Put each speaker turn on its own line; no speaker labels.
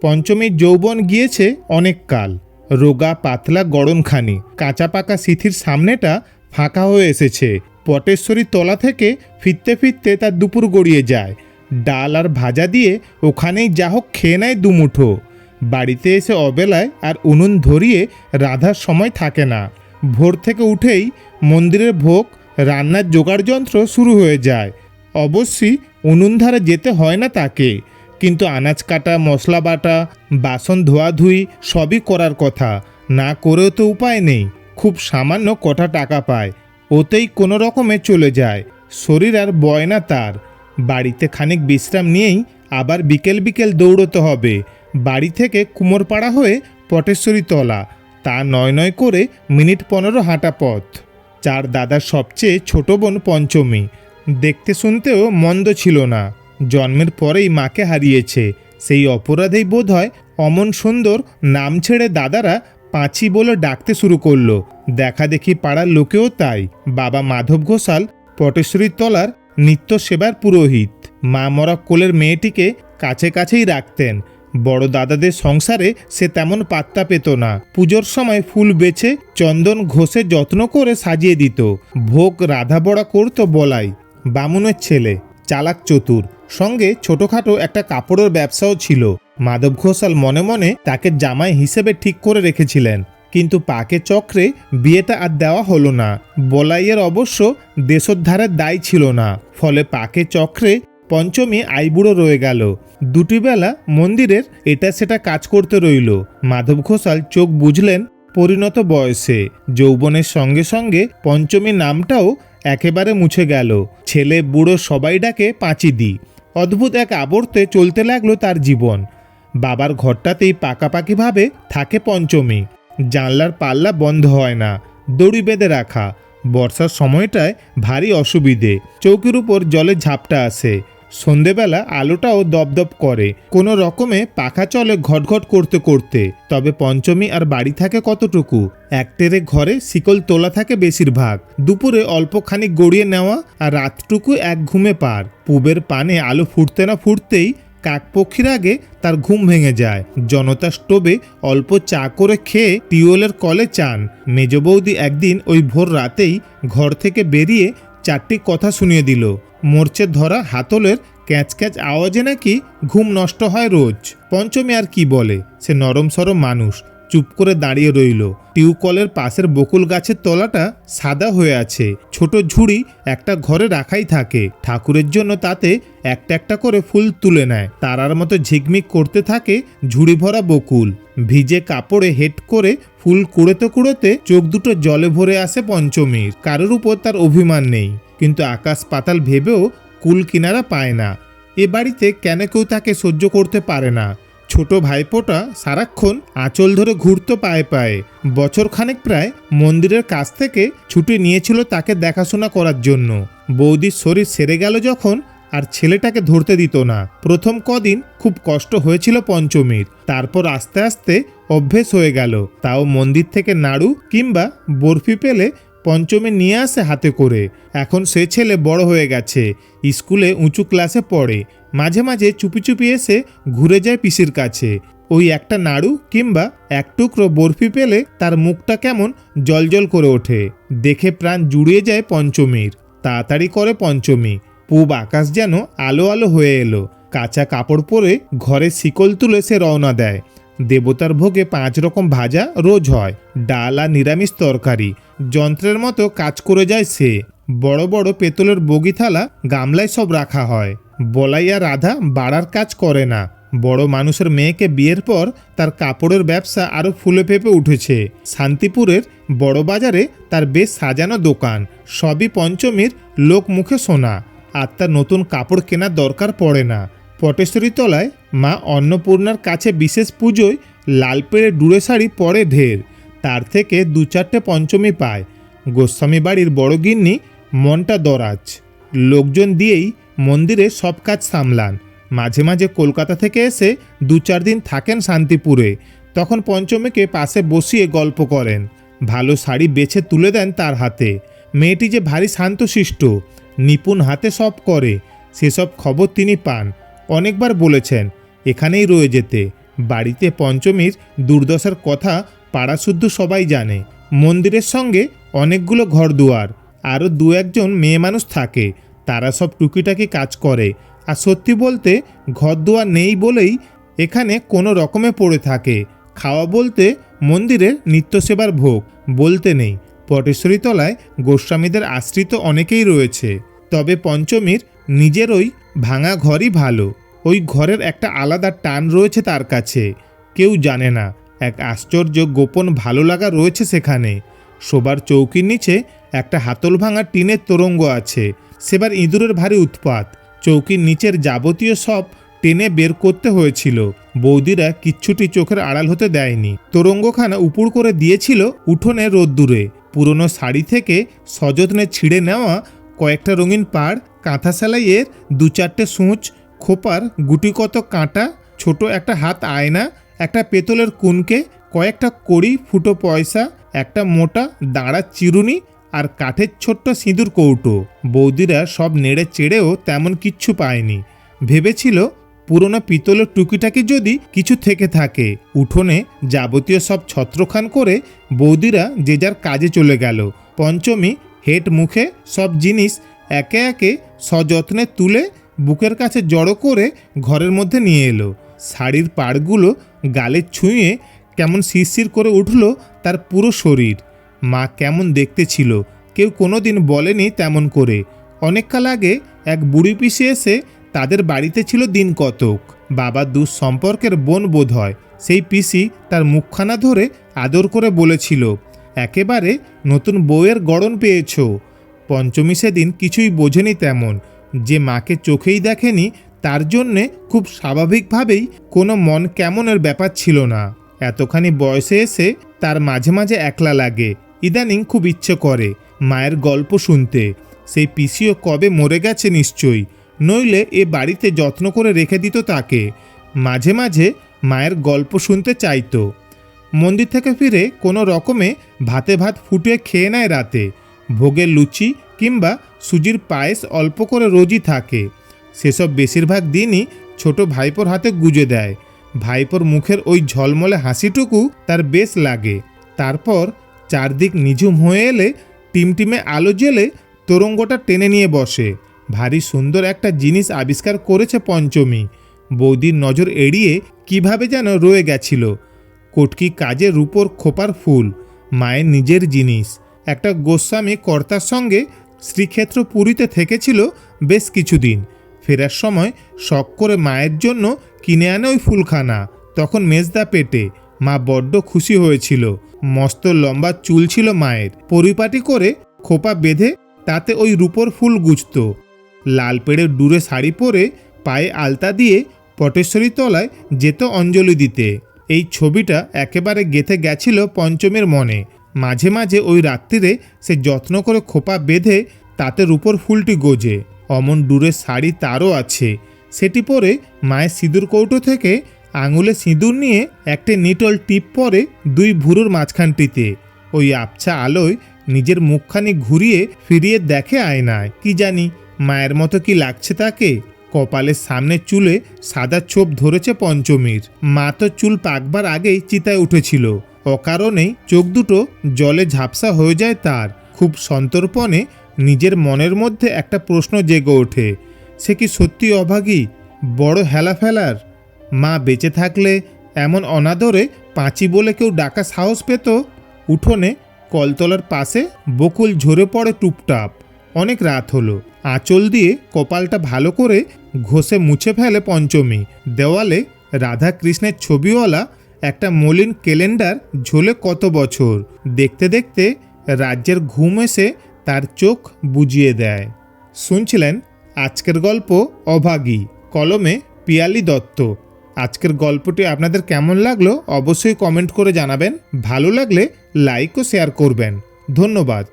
পঞ্চমীর যৌবন গিয়েছে অনেক কাল। রোগা, পাতলা, গড়নখানি। কাঁচা পাকা সিথির সামনেটা ফাঁকা হয়ে এসেছে। পটেশ্বরীর তলা থেকে ফিরতে ফিরতে তার দুপুর গড়িয়ে যায়। ডাল আর ভাজা দিয়ে ওখানেই যা হোক খেয়ে নেয় দুমুঠো। বাড়িতে এসে অবেলায় আর উনুন ধরিয়ে রাধার সময় থাকে না। ভোর থেকে উঠেই মন্দিরের ভোগ, রান্নার জোগাড় যন্ত্র শুরু হয়ে যায়। অবশ্যই উনুন ধারে যেতে হয় না তাকে। কিন্তু আনাজ কাটা, মশলা বাটা, বাসন ধোয়াধুয়ি সবই করার কথা। না করেও তো উপায় নেই। খুব সামান্য কটা টাকা পায়। ওতেই কোনো রকমে চলে যায়। শরীর আর বয় না তার। বাড়িতে খানিক বিশ্রাম নিয়েই আবার বিকেল বিকেল দৌড়তে হবে। বাড়ি থেকে কুমোরপাড়া হয়ে পটেশ্বরী তলা। তা নয় নয় করে মিনিট পনেরো হাঁটা পথ। চার দাদার সবচেয়ে ছোট বোন পঞ্চমী। দেখতে শুনতেও মন্দ ছিল না। জন্মের পরেই মাকে হারিয়েছে। সেই অপরাধেই বোধ হয় অমন সুন্দর নাম ছেড়ে দাদারা পাঁচি বলে ডাকতে শুরু করল। দেখা দেখি পাড়ার লোকেও তাই। বাবা মাধব ঘোষাল পটেশ্বরীর তলার নিত্য সেবার পুরোহিত। মা মরা কোলের মেয়েটিকে কাছে কাছেই রাখতেন। বড় দাদাদের সংসারে সে তেমন পাত্তা পেত না। পুজোর সময় ফুল বেছে চন্দন ঘষে যত্ন করে সাজিয়ে দিত। ভোগ রাধা বড়া করতো বলাই। বামুনের ছেলে, চালাক চতুর। সঙ্গে ছোটখাটো একটা কাপড়ের ব্যবসাও ছিল। মাধব ঘোষাল মনে মনে তাকে জামাই হিসেবে ঠিক করে রেখেছিলেন। কিন্তু পাকে চক্রে বিয়েটা আর দেওয়া হলো না। বলাইয়ের অবশ্য দেশোদ্ধারের দায় ছিল না। ফলে পাকে চক্রে পঞ্চমী আইবুড়ো রয়ে গেল। দুটি বেলা মন্দিরের এটা সেটা কাজ করতে রইল। মাধব ঘোষাল চোখ বুঝলেন পরিণত বয়সে। যৌবনের সঙ্গে সঙ্গে পঞ্চমী নামটাও একেবারে মুছে গেল। ছেলে বুড়ো সবাই ডাকে পাঁচি দি অদ্ভুত এক আবর্তে চলতে লাগল তার জীবন। বাবার ঘরটাতেই পাকাপাকিভাবে থাকে পঞ্চমী। জানলার পাল্লা বন্ধ হয় না, দড়ি বেঁধে রাখা। বর্ষার সময়টায় ভারী অসুবিধে, চৌকির উপর জলের ঝাপটা আসে। সন্ধেবেলা আলোটাও দপদপ করে। কোনো রকমে পাখা চলে ঘটঘট করতে করতে। তবে পঞ্চমী আর বাড়ি থাকে কতটুকু? একটেরে ঘরে শিকল তোলা থাকে বেশিরভাগ। দুপুরে অল্প খানিক গড়িয়ে নেওয়া আর রাতটুকু এক ঘুমে পার। পুবের পানে আলো ফুটতে না ফুটতেই কাকপক্ষীর আগে তার ঘুম ভেঙে যায়। জনতা স্টোভে অল্প চা করে খেয়ে টিউবওয়েলের কলে চান। মেজ বৌদি একদিন ওই ভোর রাতেই ঘর থেকে বেরিয়ে চারটি কথা শুনিয়ে দিল। মোর্চে ধরা হাতলের ক্যাঁচ ক্যাঁচ আওয়াজে নাকি ঘুম নষ্ট হয় রোজ। পঞ্চমী আর কি বলে? সে নরম সরম মানুষ, চুপ করে দাঁড়িয়ে রইল। টিউকলের পাশের বকুল গাছের তলাটা সাদা হয়ে আছে। ছোট ঝুড়ি একটা ঘরে রাখাই থাকে। ঠাকুরের জন্য তাতে একটা একটা করে ফুল তুলে নেয়। তারার মতো ঝিকমিক করতে থাকে ঝুড়ি ভরা বকুল। ভিজে কাপড়ে হেট করে ফুল কুড়োতে কুড়োতে চোখ দুটো জলে ভরে আসে পঞ্চমীর। কারোর উপর তার অভিমান নেই। কিন্তু আকাশ পাতাল ভেবেও কুল কিনারা পায় না। এ বাড়িতে কেন কেউ তাকে সহ্য করতে পারে না? ছোট ভাইপোটা সারাক্ষণ আঁচল ধরে ঘুরতো পায়ে পায়ে। বছর খানেক প্রায় মন্দিরের কাছ থেকে ছুটি নিয়েছিল তাকে দেখাশোনা করার জন্য। বৌদির শরীর সেরে গেল যখন আর ছেলেটাকে ধরতে দিত না। প্রথম কদিন খুব কষ্ট হয়েছিল পঞ্চমীর। তারপর আস্তে আস্তে অভ্যেস হয়ে গেল। তাও মন্দির থেকে নাড়ু কিংবা বরফি পেলে পঞ্চমী নিয়ে আসে হাতে করে। এখন সে ছেলে বড় হয়ে গেছে। স্কুলে উঁচু ক্লাসে পড়ে। মাঝে মাঝে চুপি চুপি এসে ঘুরে যায় পিসির কাছে। ওই একটা নাড়ু কিংবা এক টুকরো বরফি পেলে তার মুখটা কেমন জলজল করে ওঠে। দেখে প্রাণ জুড়িয়ে যায় পঞ্চমীর। তাড়াতাড়ি করে পঞ্চমী। পূব আকাশ যেন আলো আলো হয়ে এলো। কাঁচা কাপড় পরে ঘরে শিকল তুলে সে রওনা দেয়। দেবতার ভোগে পাঁচ রকম ভাজা রোজ হয়, ডাল আর নিরামিষ তরকারি। যন্ত্রের মতো কাজ করে যায় সে। বড় বড় পেতলের বগি থালা গামলায় সব রাখা হয়। বলাইয়া রাধা বাড়ার কাজ করে না। বড় মানুষের মেয়েকে বিয়ের পর তার কাপড়ের ব্যবসা আরও ফুলে ফেপে উঠেছে। শান্তিপুরের বড় বাজারে তার বেশ সাজানো দোকান, সবই পঞ্চমীর লোক মুখে শোনা আর তার নতুন কাপড় কেনার দরকার পড়ে না। পটেশ্বরী তলায় মা অন্নপূর্ণার কাছে বিশেষ পুজোয় লাল পেড়ে ডুড়ে শাড়ি পরে ঢের। তার থেকে দু চারটে পঞ্চমী পায়। গোস্বামী বাড়ির বড় গিন্নি মনটা দরাজ। লোকজন দিয়েই মন্দিরে সব কাজ সামলান। মাঝে মাঝে কলকাতা থেকে এসে দু চার দিন থাকেন শান্তিপুরে। তখন পঞ্চমীকে পাশে বসিয়ে গল্প করেন। ভালো শাড়ি বেছে তুলে দেন তার হাতে। মেয়েটি যে ভারী শান্তশিষ্ট, নিপুণ হাতে সব করে। সেসব খবর তিনি পান। অনেকবার বলেছেন, এখানেই রয়ে যেতে। বাড়িতে পঞ্চমীর দুর্দশার কথা পাড়াশুদ্ধ সবাই জানে। মন্দিরের সঙ্গে অনেকগুলো ঘর দুয়ার আরও দু একজন মেয়ে মানুষ থাকে। তারা সব টুকিটাকি কাজ করে। আর সত্যি বলতে ঘর দুয়ার নেই বলেই এখানে কোনো রকমে পড়ে থাকে। খাওয়া বলতে মন্দিরের নিত্যসেবার ভোগ, বলতে নেই। পটেশ্বরী তলায় গোস্বামীদের আশ্রিত অনেকেই রয়েছে। তবে পঞ্চমীর নিজের ওই ভাঙা ঘরই ভালো। ওই ঘরের একটা আলাদা টান রয়েছে তার কাছে। কেউ জানে না। এক আশ্চর্য গোপন ভালো লাগা রয়েছে সেখানে। শোবার চৌকির নিচে একটা হাতল ভাঙা টিনের তোরঙ্গ আছে। সেবার ইঁদুরের ভারী উৎপাত। চৌকির নিচের যাবতীয় সব টেনে বের করতে হয়েছিল। বৌদিরা কিচ্ছুটি চোখের আড়াল হতে দেয়নি। তোরঙ্গখানা উপুড় করে দিয়েছিল উঠোনে রোদ্দুরে। পুরনো শাড়ি থেকে সযত্নে ছিঁড়ে নেওয়া কয়েকটা রঙিন পাড় কাঁথা সেলাইয়ের দু চারটে সূচ, খোপার গুটি কত কাঁটা, ছোট একটা হাত আয়না, একটা পেতলের কুনকে, কয়েকটা কড়ি, ফুটো পয়সা, একটা মোটা দাঁড়া চিরুনি আর কাঠের ছোট্ট সিঁদুর কৌটো। বৌদিরা সব নেড়ে চেড়েও তেমন কিচ্ছু পায়নি। ভেবেছিল পুরনো পিতলের টুকিটাকি যদি কিছু থেকে থাকে, উঠোনে যাবতীয় সব ছত্রখান করে বৌদিরা যে যার কাজে চলে গেল। পঞ্চমী, হেট মুখে সব জিনিস একে একে সযত্নে তুলে বুকের কাছে জড়ো করে ঘরের মধ্যে নিয়ে এলো। শাড়ির পাড়গুলো গালে ছুঁয়ে কেমন শিরশির করে উঠল তার পুরো শরীর। মা কেমন দেখতে ছিল, কেউ কোনো দিন বলেনি তেমন করে। অনেককাল আগে এক বুড়ি পিসি এসে তাদের বাড়িতে ছিল দিন কতক। বাবা দূর সম্পর্কের বোন বোধ হয়, সেই পিসি তার মুখখানা ধরে আদর করে বলেছিল, একেবারে নতুন বউয়ের গড়ন পেয়েছ। পঞ্চমী সেদিন কিছুই বোঝেনি তেমন। যে মাকে চোখেই দেখেনি, তার জন্যে খুব স্বাভাবিকভাবেই কোনো মন কেমনের ব্যাপার ছিল না। এতখানি বয়সে এসে তার মাঝে মাঝে একলা লাগে, ইদানিং খুব ইচ্ছে করে মায়ের গল্প শুনতে। সেই পিসিও কবে মরে গেছে নিশ্চয়ই, নইলে এ বাড়িতে যত্ন করে রেখে দিত তাকে। মাঝে মাঝে মায়ের গল্প শুনতে চাইতো। মন্দির থেকে ফিরে কোনো রকমে ভাতে ভাত ফুটিয়ে খেয়ে নেয় রাতে। ভোগের লুচি কিংবা সুজির পায়েস অল্প করে রোজই থাকে। সেসব বেশিরভাগ দিনই ছোট ভাইপোর হাতে গুজে দেয়। ভাইপোর মুখের ওই ঝলমলে হাসিটুকু তার বেশ লাগে। তারপর চারদিক নিঝুম হয়ে এলে টিমটিমে আলো জেলে তোরঙ্গটা টেনে নিয়ে বসে। ভারী সুন্দর একটা জিনিস আবিষ্কার করেছে পঞ্চমী। বৌদির নজর এড়িয়ে কীভাবে যেন রয়ে গেছিল। কটকি কাজে রূপোর খোপার ফুল, মায়ের নিজের জিনিস। একটা গোস্বামী কর্তার সঙ্গে শ্রীক্ষেত্র পুরীতে থেকেছিল বেশ কিছুদিন। ফেরার সময় শখ করে মায়ের জন্য কিনে আনে ওই ফুলখানা। তখন মেজদা পেটে। মা বড্ড খুশি হয়েছিল। মস্ত লম্বা চুল ছিল মায়ের। পরিপাটি করে খোপা বেঁধে তাতে ওই রূপোর ফুল গুজত। লাল পেড়ে ডুরে শাড়ি পরে পায়ে আলতা দিয়ে পটেশ্বরী তলায় যেত অঞ্জলি দিতে। এই ছবিটা একেবারে গেথে গেছিল পঞ্চমের মনে। মাঝে মাঝে ওই রাত্রিরে সে যত্ন করে খোপা বেঁধে তাতে উপর ফুলটি গোজে। অমন ডুরের শাড়ি তারও আছে। সেটি পরে মায়ের সিঁদুর কৌটো থেকে আঙুলে সিঁদুর নিয়ে একটি নিটল টিপ পরে দুই ভুরুর মাঝখানটিতে। ওই আবছা আলোয় নিজের মুখখানি ঘুরিয়ে ফিরিয়ে দেখে আয়নায়। কি জানি, মায়ের মতো কি লাগছে তাকে? কপালের সামনে চুলে সাদা ছোপ ধরেছে পঞ্চমীর। মা তো চুল পাকবার আগেই চিতায় উঠেছিল। অকারণেই চোখ দুটো জলে ঝাপসা হয়ে যায় তার। খুব সন্তর্পণে নিজের মনের মধ্যে একটা প্রশ্ন জেগে ওঠে, সে কি সত্যি অভাগী, বড় হেলা ফেলার মা বেঁচে থাকলে এমন অনাদরে পাঁচি বলে কেউ ডাকা সাহস পেত? উঠোনে কলতলার পাশে বকুল ঝরে পড়ে টুপটাপ। অনেক রাত হলো, আঁচল দিয়ে কপালটা ভালো করে ঘষে মুছে ফেলে পঞ্চমী। দেওয়ালে রাধা কৃষ্ণের ছবিওয়ালা একটা মলিন ক্যালেন্ডার ঝোলে কত বছর? দেখতে দেখতে রাজ্যের ঘুম এসে তার চোখ বুঝিয়ে দেয়। শুনছিলেন আজকের গল্প অভাগী, কলমে পিয়ালি দত্ত। আজকের গল্পটি আপনাদের কেমন লাগল অবশ্যই কমেন্ট করে জানাবেন। ভালো লাগলে লাইক ও শেয়ার করবেন। ধন্যবাদ।